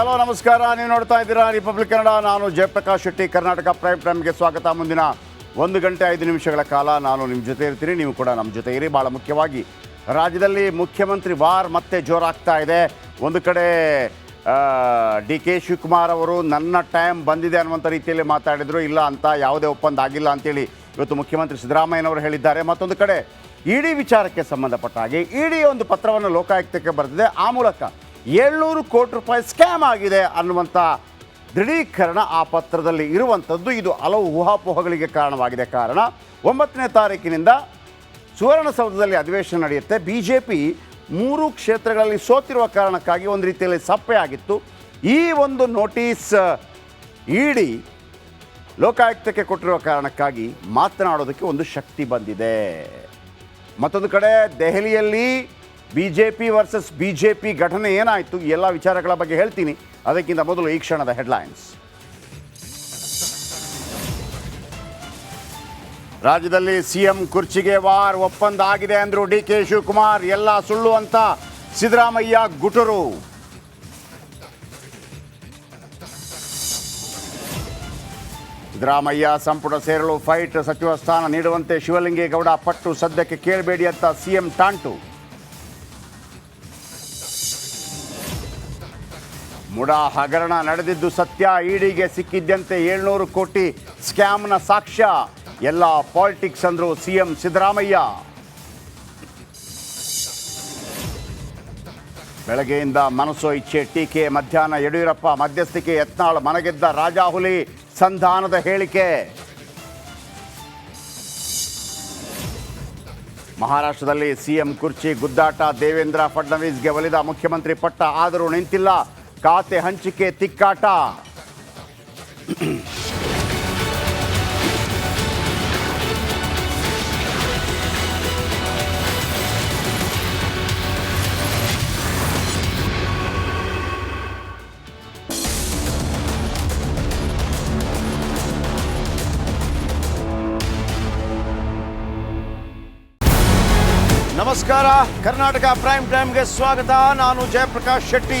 Hello ನಮಸ್ಕಾರ. ನೀವು ನೋಡ್ತಾ ಇದ್ದೀರಾ ರಿಪಬ್ಲಿಕ್ ಕನ್ನಡ ನಾನು ಜಯಪ್ರಕಾಶ್ ಶೆಟ್ಟಿ, ಕರ್ನಾಟಕ ಪ್ರೈಮ್ ಟೈಮ್ಗೆ ಸ್ವಾಗತ. ಮುಂದಿನ ಒಂದು ಗಂಟೆ ಐದು ನಿಮಿಷಗಳ ಕಾಲ ನಾನು ನಿಮ್ಮ ಜೊತೆ ಇರ್ತೀನಿ. ನೀವು ಕೂಡ ನಮ್ಮ ಜೊತೆ ಇರಿ. ಭಾಳ ಮುಖ್ಯವಾಗಿ ರಾಜ್ಯದಲ್ಲಿ ಮುಖ್ಯಮಂತ್ರಿ ವಾರ್ ಮತ್ತೆ ಜೋರಾಗ್ತಾ ಇದೆ. ಒಂದು ಕಡೆ ಡಿ ಕೆ ಶಿವಕುಮಾರ್ ಅವರು ನನ್ನ ಟೈಮ್ ಬಂದಿದೆ ಅನ್ನುವಂಥ ರೀತಿಯಲ್ಲಿ ಮಾತಾಡಿದರು. ಇಲ್ಲ ಅಂತ ಯಾವುದೇ ಒಪ್ಪಂದ ಆಗಿಲ್ಲ ಅಂತೇಳಿ ಇವತ್ತು ಮುಖ್ಯಮಂತ್ರಿ ಸಿದ್ದರಾಮಯ್ಯನವರು ಹೇಳಿದ್ದಾರೆ. ಮತ್ತೊಂದು ಕಡೆ, ಇಡಿ ವಿಚಾರಕ್ಕೆ ಸಂಬಂಧಪಟ್ಟ ಹಾಗೆ, ಇಡಿ ಒಂದು ಪತ್ರವನ್ನು ಲೋಕಾಯುಕ್ತಕ್ಕೆ ಬರೆದಿದೆ. ಆ ಮೂಲಕ ಏಳ್ನೂರು ಕೋಟಿ ರೂಪಾಯಿ ಸ್ಕ್ಯಾಮ್ ಆಗಿದೆ ಅನ್ನುವಂಥ ದೃಢೀಕರಣ ಆ ಪತ್ರದಲ್ಲಿ ಇರುವಂಥದ್ದು. ಇದು ಹಲವು ಊಹಾಪೋಹಗಳಿಗೆ ಕಾರಣವಾಗಿದೆ. ಕಾರಣ, ಒಂಬತ್ತನೇ ತಾರೀಕಿನಿಂದ ಸುವರ್ಣಸೌಧದಲ್ಲಿ ಅಧಿವೇಶನ ನಡೆಯುತ್ತೆ. ಬಿ ಜೆ ಪಿ ಮೂರು ಕ್ಷೇತ್ರಗಳಲ್ಲಿ ಸೋತಿರುವ ಕಾರಣಕ್ಕಾಗಿ ಒಂದು ರೀತಿಯಲ್ಲಿ ಸಪ್ಪೆ ಆಗಿತ್ತು. ಈ ಒಂದು ನೋಟಿಸ್ ಇಡಿ ಲೋಕಾಯುಕ್ತಕ್ಕೆ ಕೊಟ್ಟಿರುವ ಕಾರಣಕ್ಕಾಗಿ ಮಾತನಾಡೋದಕ್ಕೆ ಒಂದು ಶಕ್ತಿ ಬಂದಿದೆ. ಮತ್ತೊಂದು ಕಡೆ, ದೆಹಲಿಯಲ್ಲಿ B J P versus B J P ಘಟನೆ ಏನಾಯಿತು? ಎಲ್ಲ ವಿಚಾರಗಳ ಬಗ್ಗೆ ಹೇಳ್ತೀನಿ. ಅದಕ್ಕಿಂತ ಮೊದಲು ಈ ಕ್ಷಣದ ಹೆಡ್ಲೈನ್ಸ್ ರಾಜ್ಯದಲ್ಲಿ ಸಿಎಂ ಕುರ್ಚಿಗೆ ವಾರ್ ಒಪ್ಪಂದ ಆಗಿದೆ ಅಂದರು ಡಿ ಕೆ ಶಿವಕುಮಾರ್. ಎಲ್ಲ ಸುಳ್ಳು ಅಂತ ಸಿದ್ದರಾಮಯ್ಯ ಗುಟುರು. ಸಿದ್ದರಾಮಯ್ಯ ಸಂಪುಟ ಸೇರಲು ಫೈಟ್ ಸಚಿವ ಸ್ಥಾನ ನೀಡುವಂತೆ ಶಿವಲಿಂಗೇಗೌಡ ಪಟ್ಟು ಸದ್ಯಕ್ಕೆ ಕೇಳಬೇಡಿ ಅಂತ ಸಿಎಂ ಟಾಂಟು. ಮುಡಾ ಹಗರಣ ನಡೆದಿದ್ದು ಸತ್ಯ. ಇಡಿಗೆ ಸಿಕ್ಕಿದ್ದಂತೆ ಏಳ್ನೂರು ಕೋಟಿ ಸ್ಕ್ಯಾಮ್ನ ಸಾಕ್ಷ್ಯ. ಎಲ್ಲ ಪಾಲಿಟಿಕ್ಸ್ ಅಂದ್ರು ಸಿಎಂ ಸಿದ್ದರಾಮಯ್ಯ. ಬೆಳಗ್ಗೆಯಿಂದ ಮನಸ್ಸೋ ಇಚ್ಛೆ ಟೀಕೆ, ಮಧ್ಯಾಹ್ನ ಯಡಿಯೂರಪ್ಪ ಮಧ್ಯಸ್ಥಿಕೆ, ಯತ್ನಾಳ್ ಮನಗೆದ್ದ ರಾಜಾಹುಲಿ ಸಂಧಾನದ ಹೇಳಿಕೆ. ಮಹಾರಾಷ್ಟ್ರದಲ್ಲಿ ಸಿಎಂ ಕುರ್ಚಿ ಗುದ್ದಾಟ ದೇವೇಂದ್ರ ಫಡ್ನವೀಸ್ಗೆ ಒಲಿದ ಮುಖ್ಯಮಂತ್ರಿ ಪಟ್ಟ ಆದರೂ ನಿಂತಿಲ್ಲ. ಖಾತೆ ಹಂಚಿಕೆ ತಿಕ್ಕಾಟ ನಮಸ್ಕಾರ ಕರ್ನಾಟಕ ಪ್ರೈಮ್ ಟೈಮ್ಗೆ ಸ್ವಾಗತ ನಾನು ಜಯಪ್ರಕಾಶ್ ಶೆಟ್ಟಿ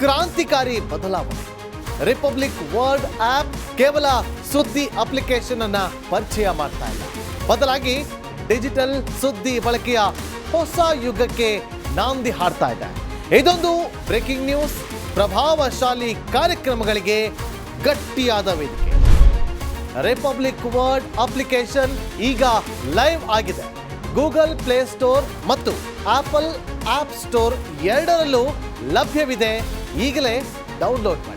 ಕ್ರಾಂತಿಕಾರಿ ಬದಲಾವಣೆ. ರಿಪಬ್ಲಿಕ್ ವರ್ಲ್ಡ್ ಆಪ್ ಕೇವಲ ಸುದ್ದಿ ಅಪ್ಲಿಕೇಶನ್ ಅನ್ನ ಪರಿಚಯ ಮಾಡ್ತಾ ಇಲ್ಲ. ಬದಲಾಗಿ ಡಿಜಿಟಲ್ ಸುದ್ದಿ ಬಳಕೆಯ ಹೊಸ ಯುಗಕ್ಕೆ ನಾಂದಿ ಹಾಡ್ತಾ ಇದೆ. ಇದೊಂದು ಬ್ರೇಕಿಂಗ್ ನ್ಯೂಸ್ ಪ್ರಭಾವಶಾಲಿ ಕಾರ್ಯಕ್ರಮಗಳಿಗೆ ಗಟ್ಟಿಯಾದ ವೇದಿಕೆ. ರಿಪಬ್ಲಿಕ್ ವರ್ಡ್ ಅಪ್ಲಿಕೇಶನ್ ಈಗ ಲೈವ್ ಆಗಿದೆ. ಗೂಗಲ್ ಪ್ಲೇ ಸ್ಟೋರ್ ಮತ್ತು ಆಪಲ್ ಆಪ್ ಸ್ಟೋರ್ ಎರಡರಲ್ಲೂ ಲಭ್ಯವಿದೆ. ಈಗಲೇ ಡೌನ್ಲೋಡ್ ಮಾಡಿ.